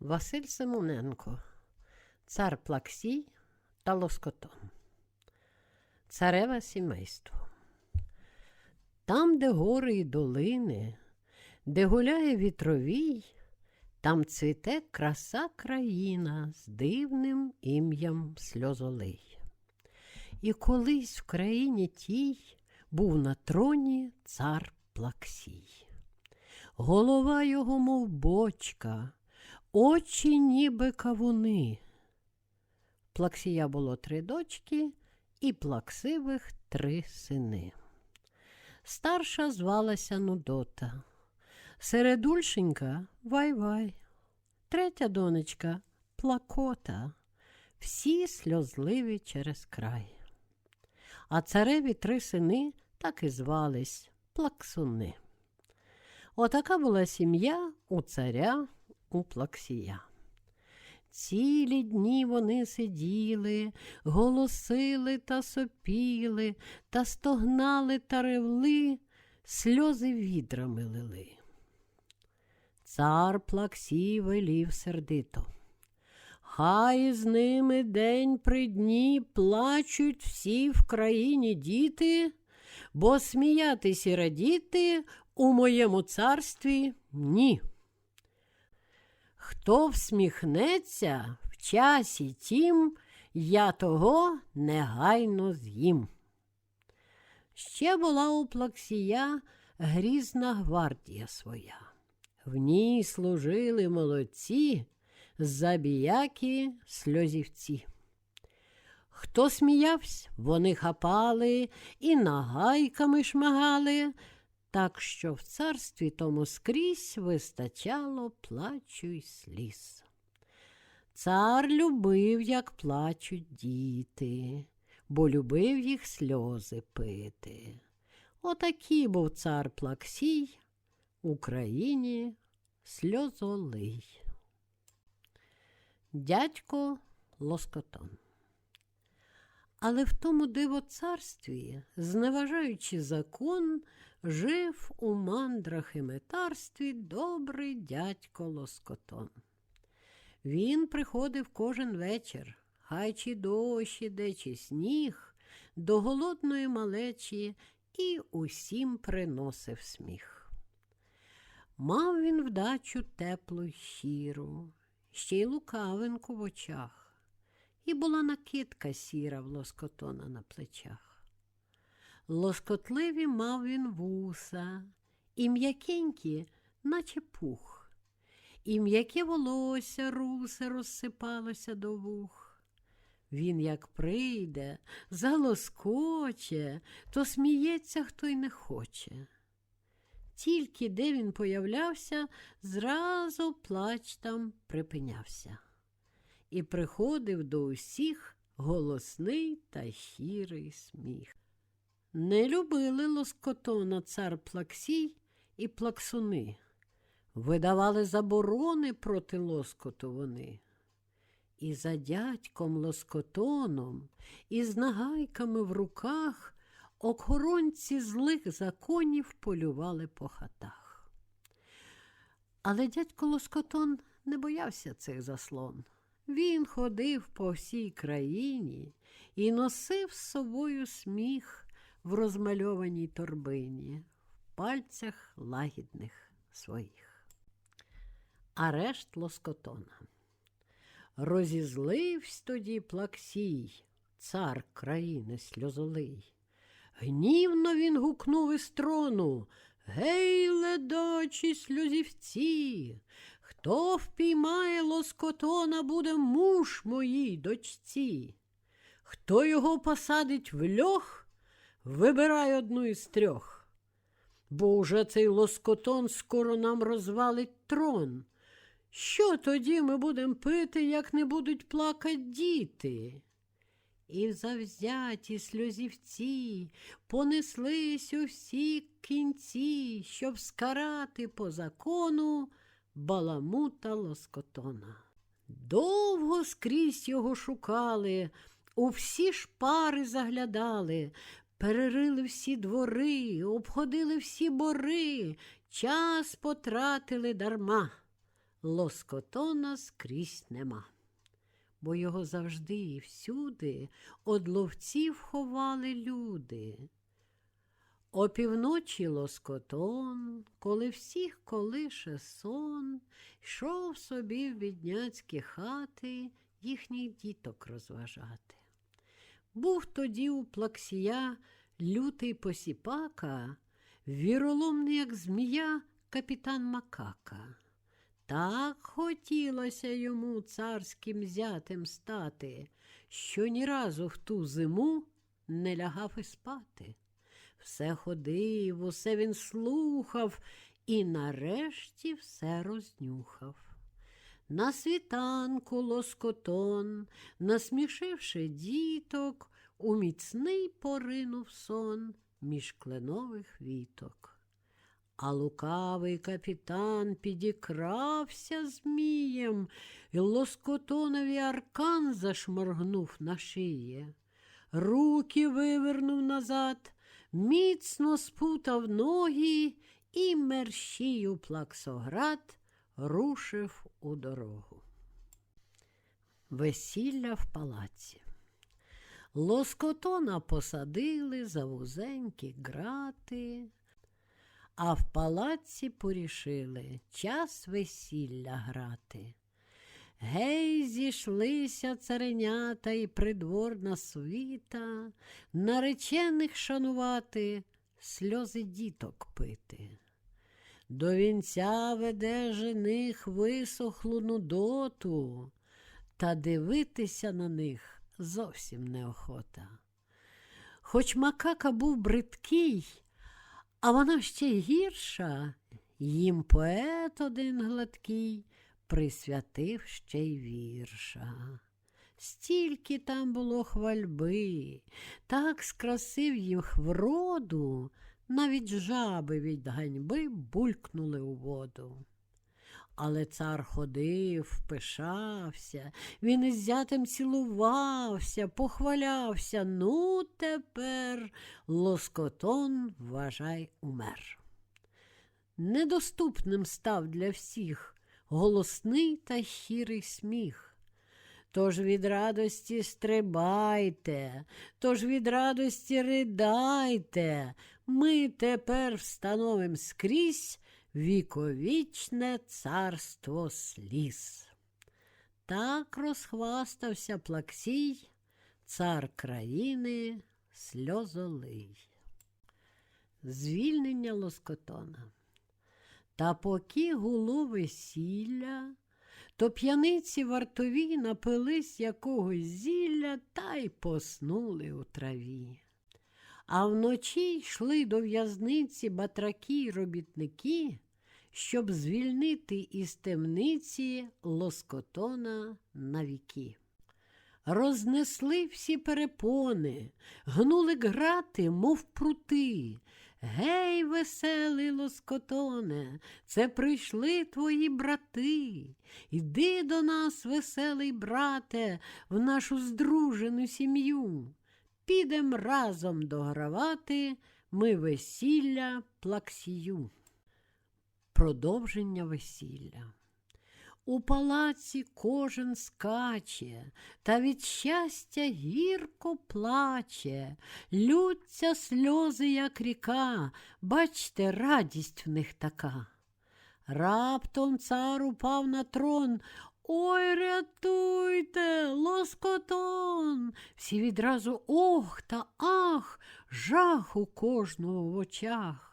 Василь Симоненко, цар Плаксій та Лоскотон. Цареве сімейство. Там, де гори і долини, де гуляє вітровій, там цвіте краса країна з дивним ім'ям сльозолий. І колись в країні тій був на троні цар Плаксій. Голова його, мов бочка, очі ніби кавуни. Плаксія було три дочки і плаксивих три сини. Старша звалася Нудота, середульшенька Вай-Вай, третя донечка Плакота, всі сльозливі через край. А цареві три сини так і звались Плаксуни. Отака була сім'я у царя у Плаксія. Цілі дні вони сиділи, голосили та сопіли, та стогнали та ревли, сльози відрами лили. Цар Плаксій велів сердито. Хай з ними день при дні плачуть всі в країні діти, бо сміятись і радіти у моєму царстві ні. Хто всміхнеться в часі тім, я того негайно з'їм. Ще була у Плаксія грізна гвардія своя. В ній служили молодці, забіякі сльозівці. Хто сміявся, вони хапали і нагайками шмагали, так що в царстві тому скрізь вистачало плачу й сліз. Цар любив, як плачуть діти, бо любив їх сльози пити. Отакий був цар Плаксій, Україні сльозолий. Дядько Лоскотон. Але в тому диво царстві, зневажаючи закон, жив у мандрах і метарстві добрий дядько Лоскотон. Він приходив кожен вечір, хай чи дощ іде, чи сніг, до голодної малечі і усім приносив сміх. Мав він вдачу теплу й щиру, ще й лукавинку в очах, і була накидка сіра в лоскотона на плечах. Лоскотливі мав він вуса, і м'якенькі, наче пух, і м'яке волосся русе розсипалося до вух. Він, як прийде, залоскоче, то сміється, хто й не хоче. Тільки де він появлявся, зразу плач там припинявся. І приходив до усіх голосний та щирий сміх. Не любили лоскотона цар Плаксій і плаксуни, видавали заборони проти лоскоту вони. І за дядьком лоскотоном, і з нагайками в руках охоронці злих законів полювали по хатах. Але дядько Лоскотон не боявся цих заслон. Він ходив по всій країні і носив з собою сміх в розмальованій торбині, в пальцях лагідних своїх. Арешт Лоскотона. Розізливсь тоді Плаксій, цар країни сльозолий. Гнівно він гукнув із трону Гей, ледачі сльозівці, хто впіймає лоскотона, буде муж моїй дочці. Хто його посадить в льох, вибирай одну із трьох. Бо уже цей лоскотон скоро нам розвалить трон. Що тоді ми будемо пити, як не будуть плакати діти? І завзяті сльозівці понеслись у всі кінці, щоб скарати по закону баламута лоскотона. Довго скрізь його шукали, у всі шпари заглядали, перерили всі двори, обходили всі бори, час потратили дарма. лоскотона скрізь нема. Бо його завжди і всюди од ловців ховали люди. Опівночі лоскотон, коли всіх колише сон, йшов собі в бідняцькі хати їхніх діток розважати. Був тоді у плаксія лютий посіпака, віроломний, як змія, капітан Макака. Так хотілося йому царським зятем стати, що ні разу в ту зиму не лягав і спати. Все ходив, усе він слухав і нарешті все рознюхав. На світанку лоскотон, насмішивши діток, у міцний поринув сон між кленових віток. А лукавий капітан підікрався змієм, і лоскотонові аркан зашморгнув на шиє. Руки вивернув назад, міцно спутав ноги і мерщію плаксоград рушив у дорогу. Весілля в палаці. Лоскотона посадили за вузенькі грати, а в палаці порішили час весілля грати. Гей, зійшлися царенята і придворна світа, наречених шанувати, сльози діток пити. До вінця веде жених висохлу нудоту, та дивитися на них зовсім неохота. Хоч макака був бридкий, а вона ще гірша, їм поет один гладкий присвятив ще й вірша. Стільки там було хвальби, так скрасив їх вроду, навіть жаби від ганьби булькнули у воду. Але цар ходив, пишався, він із зятем цілувався, похвалявся. Ну, тепер лоскотон, вважай, умер. Недоступним став для всіх голосний та хірий сміх. Тож від радості стрибайте, тож від радості ридайте, ми тепер встановим скрізь віковічне царство сліз. Так розхвастався Плаксій, цар країни сльозолий. Звільнення лоскотона. Та поки гуло весілля, то п'яниці вартові напились якогось зілля та й поснули у траві. А вночі йшли до в'язниці батраки й робітники, щоб звільнити із темниці лоскотона на віки. Рознесли всі перепони, гнули грати, мов прути. Гей, веселий лоскотоне, це прийшли твої брати. Іди до нас, веселий брате, в нашу здружену сім'ю. Підем разом догравати ми весілля плаксію. Продовження весілля. У палаці кожен скаче, та від щастя гірко плаче, лються сльози, як ріка, бачте, радість в них така. Раптом цар упав на трон. Ой, рятуйте, лоскотон. Всі відразу ох та ах, жах у кожного в очах.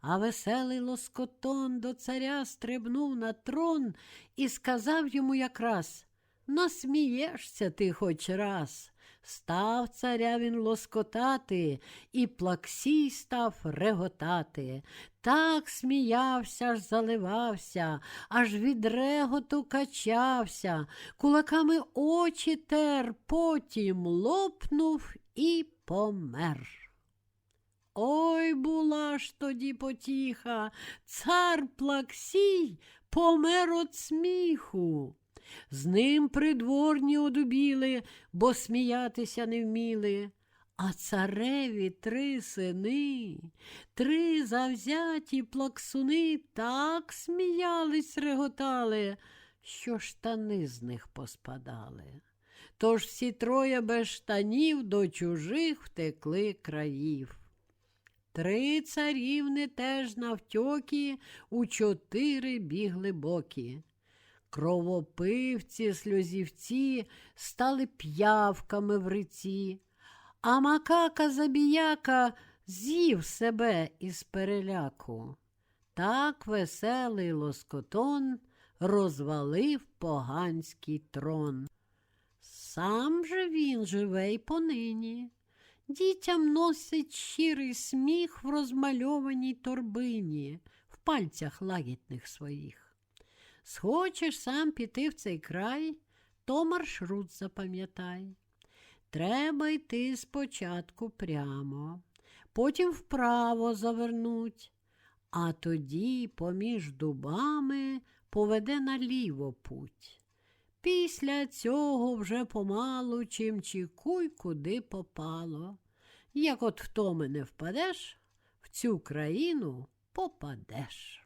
А веселий лоскотон до царя стрибнув на трон і сказав йому якраз Насмієшся ти хоч раз. Став царя він лоскотати, і плаксій став реготати. Так сміявся, аж заливався, аж від реготу качався, кулаками очі тер, потім лопнув і помер. Ой була ж тоді потіха, цар Плаксій помер от сміху. З ним придворні одубіли, бо сміятися не вміли. А цареві три сини, три завзяті плаксуни так сміялись, реготали, що штани з них поспадали. Тож всі троє без штанів до чужих втекли країв. Три царівни теж навтьокі у чотири бігли боки. Кровопивці, сльозівці стали п'явками в риці, а макака забіяка з'їв себе із переляку. Так веселий лоскотон розвалив поганський трон. Сам же він живе й понині. Дітям носить щирий сміх в розмальованій торбині, в пальцях лагідних своїх. Схочеш сам піти в цей край, то маршрут запам'ятай. Треба йти спочатку прямо, потім вправо завернуть, а тоді поміж дубами поведе наліво путь. Після цього вже помалу чим чікуй, куди попало. Як от в то мене впадеш, в цю країну попадеш.